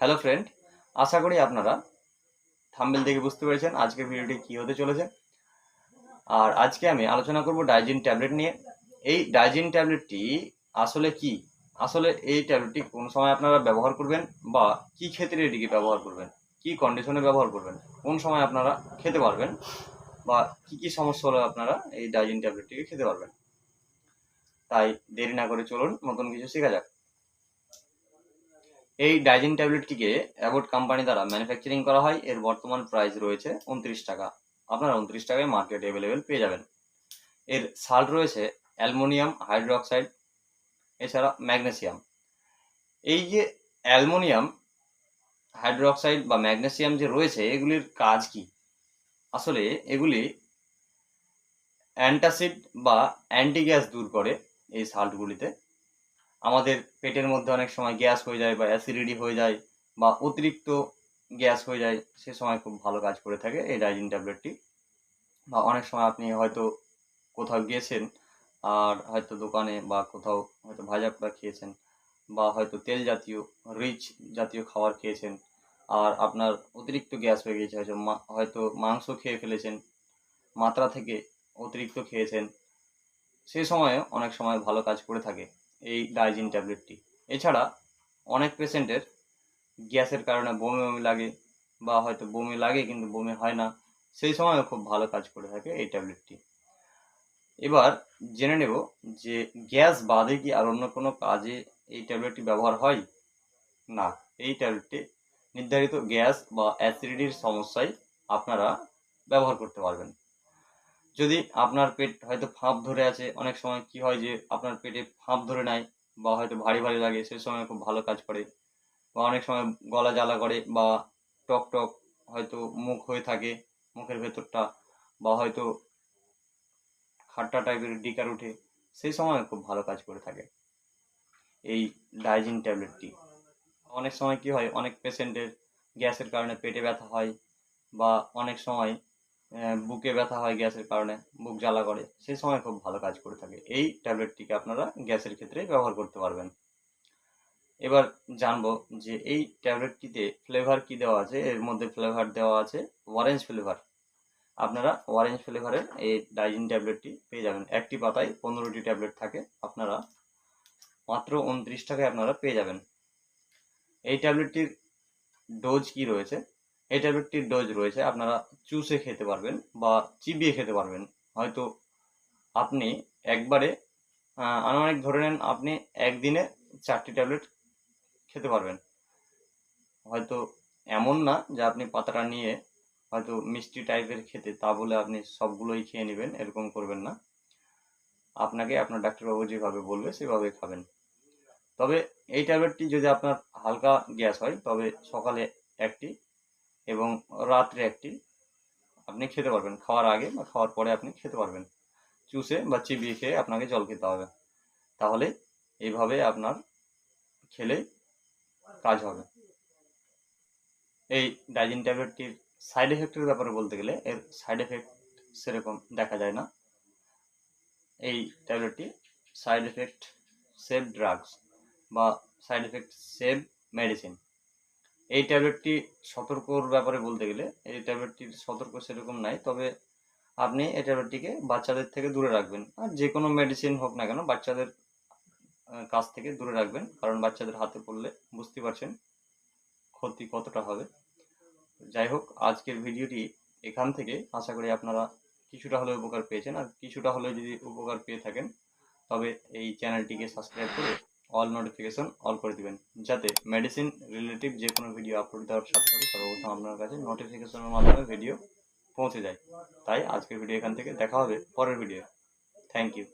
Hello friend আশা করি আপনারা thumbnail দেখে বুঝতে পেরেছেন আজকের ভিডিওটি কী হতে চলেছে। আর আজকে আমি আলোচনা করব ডাইজিন ট্যাবলেট নিয়ে। এই ডাইজিন ট্যাবলেটটি আসলে কি? আসলে এই ট্যাবলেটটি কোন সময় আপনারা ব্যবহার করবেন বা কি ক্ষেত্রে এটিকে ব্যবহার করবেন? কি কন্ডিশনে ব্যবহার করবেন? কোন সময় আপনারা খেতে পারবেন? বা কি কি সমস্যা হলে আপনারা এই ডাইজিন ট্যাবলেটটিকে খেতে পারবেন? তাই দেরি না করে চলুন, নতুন কিছু শেখা যাক। এই ডাইজিন ট্যাবলেটটিকে অ্যাবোট কোম্পানি দ্বারা ম্যানুফ্যাকচারিং করা হয়। এর বর্তমান প্রাইস রয়েছে উনত্রিশ টাকা। আপনারা উনত্রিশ টাকায় মার্কেট অ্যাভেলেবেল পেয়ে যাবেন। এর সাল্ট রয়েছে অ্যালমোনিয়াম হাইড্রোক্সাইড, এছাড়া ম্যাগনেসিয়াম। এই যে অ্যালমোনিয়াম হাইড্রোক্সাইড বা ম্যাগনেসিয়াম যে রয়েছে, এগুলির কাজ কি? আসলে এগুলি অ্যান্টাসিড বা অ্যান্টি গ্যাস দূর করে এই সাল্টগুলিতে আমাদের পেটের মধ্যে অনেক সময় গ্যাস হয়ে যায় বা অ্যাসিডিটি হয়ে যায় বা অতিরিক্ত গ্যাস হয়ে যায়, সে সময় খুব ভালো কাজ করে থাকে এই ডাইজিন ট্যাবলেটটি বা অনেক সময় আপনি হয়তো কোথাও গিয়েছেন আর হয়তো দোকানে বা কোথাও হয়তো ভাজা পোড়া খেয়েছেন বা হয়তো তেল জাতীয় রিচ জাতীয় খাবার খেয়েছেন আর আপনার অতিরিক্ত গ্যাস হয়ে গেছে হয়তো হয়তো মাংস খেয়ে ফেলেছেন, মাত্রা থেকে অতিরিক্ত খেয়েছেন, সে সময়ে অনেক সময় ভালো কাজ করে থাকে। এই ডাইজিন ট্যাবলেটটি। এছাড়া অনেক পেশেন্টের গ্যাসের কারণে বমি বমি লাগে বা হয়তো বমি লাগে কিন্তু বমি হয় না, সেই সময়ও খুব ভালো কাজ করে থাকে এই ট্যাবলেটটি। এবার জেনে নেব যে গ্যাস বাদে কি আর অন্য কোনো কাজে এই ট্যাবলেটটি ব্যবহার হয়? না, এই ট্যাবলেটটি নির্ধারিত গ্যাস বা অ্যাসিডিটির সমস্যায় আপনারা ব্যবহার করতে পারবেন। যদি আপনার পেট হয়তো ফাঁপ ধরে আছে, অনেক সময় কি হয় যে আপনার পেটে ফাঁপ ধরে নেয় বা হয়তো ভারী ভারী লাগে, সে সময় খুব ভালো কাজ করে বা অনেক সময় গলা জ্বালা করে বা টক টক হয়তো মুখ হয়ে থাকে, মুখের ভেতরটা বা হয়তো খাট্টা টাইপের ডিকার উঠে সেই সময় খুব ভালো কাজ করে থাকে এই ডাইজিন ট্যাবলেটটি অনেক সময় কি হয়, অনেক পেশেন্টের গ্যাসের কারণে পেটে ব্যথা হয় বা অনেক সময় বুকে ব্যথা হয় গ্যাসের কারণে, বুক জ্বালা করে সেই সময় খুব ভালো কাজ করে থাকে। এই ট্যাবলেটটিকে আপনারা গ্যাসের ক্ষেত্রে ব্যবহার করতে পারবেন। এবার জানব যে এই ট্যাবলেটটিতে ফ্লেভার কি দেওয়া আছে? এর মধ্যে ফ্লেভার দেওয়া আছে অরেঞ্জ ফ্লেভার আপনারা অরেঞ্জ ফ্লেভারের এই ডাইজিন ট্যাবলেটটি পেয়ে যাবেন। একটি পাতায় পনেরোটি ট্যাবলেট থাকে, আপনারা মাত্র উনত্রিশ টাকায় আপনারা পেয়ে যাবেন। এই ট্যাবলেটটির ডোজ কি রয়েছে? এই ট্যাবলেটটির ডোজ রয়েছে, আপনারা চুষে খেতে পারবেন বা চিবিয়ে খেতে পারবেন। হয়তো আপনি একবারে আনুমানিক ধরে নেন, আপনি একদিনে চারটি ট্যাবলেট খেতে পারবেন। হয়তো এমন না যে আপনি পাতাটা নিয়ে হয়তো মিষ্টি টাইপের খেতে, তা বলে আপনি সবগুলোই খেয়ে নেবেন, এরকম করবেন না। আপনাকে আপনার ডাক্তারবাবু যেভাবে বলবে, সেভাবে খাবেন। তবে এই ট্যাবলেটটি যদি আপনার হালকা গ্যাস হয়, তবে সকালে একটি এবং রাত্রে একটি আপনি খেতে পারবেন। খাওয়ার আগে বা খাওয়ার পরে আপনি খেতে পারবেন। চুষে বা চিবিয়ে খেয়ে আপনাকে জল খেতে হবে। তাহলে এইভাবে আপনার খেলে কাজ হবে। এই ডাইজিন ট্যাবলেটটির সাইড এফেক্টের ব্যাপারে বলতে গেলে এর সাইড এফেক্ট সেরকম দেখা যায় না। এই ট্যাবলেটটি সাইড এফেক্ট সেভ ড্রাগস বা সাইড এফেক্ট সেভ মেডিসিন। এই ট্যাবলেটটি সতর্কর ব্যাপারে বলতে গেলে, এই ট্যাবলেটটির সতর্ক সেরকম নাই, তবে আপনি এই ট্যাবলেটটিকে বাচ্চাদের থেকে দূরে রাখবেন। আর যে কোনো মেডিসিন হোক না কেন, বাচ্চাদের কাছ থেকে দূরে রাখবেন, কারণ বাচ্চাদের হাতে পড়লে বুঝতে পারছেন ক্ষতি কতটা হবে। যাই হোক, আজকের ভিডিওটি এখান থেকে আশা করি আপনারা কিছুটা হলেও উপকার পেয়েছেন। আর কিছুটা হলেও যদি উপকার পেয়ে থাকেন, তবে এই চ্যানেলটিকে সাবস্ক্রাইব করে অল নোটিফিকেশন অল করে দিবেন। যাতে মেডিসিন রিলেটিভ যে কোনো ভিডিও আপলোড দেওয়ার সাথে সাথে সর্বপ্রথম আপনার কাছে নোটিফিকেশনের মাধ্যমে ভিডিও পৌঁছে যায়। তাই আজকের ভিডিও এখান থেকে দেখা হবে পরের ভিডিও থ্যাংক ইউ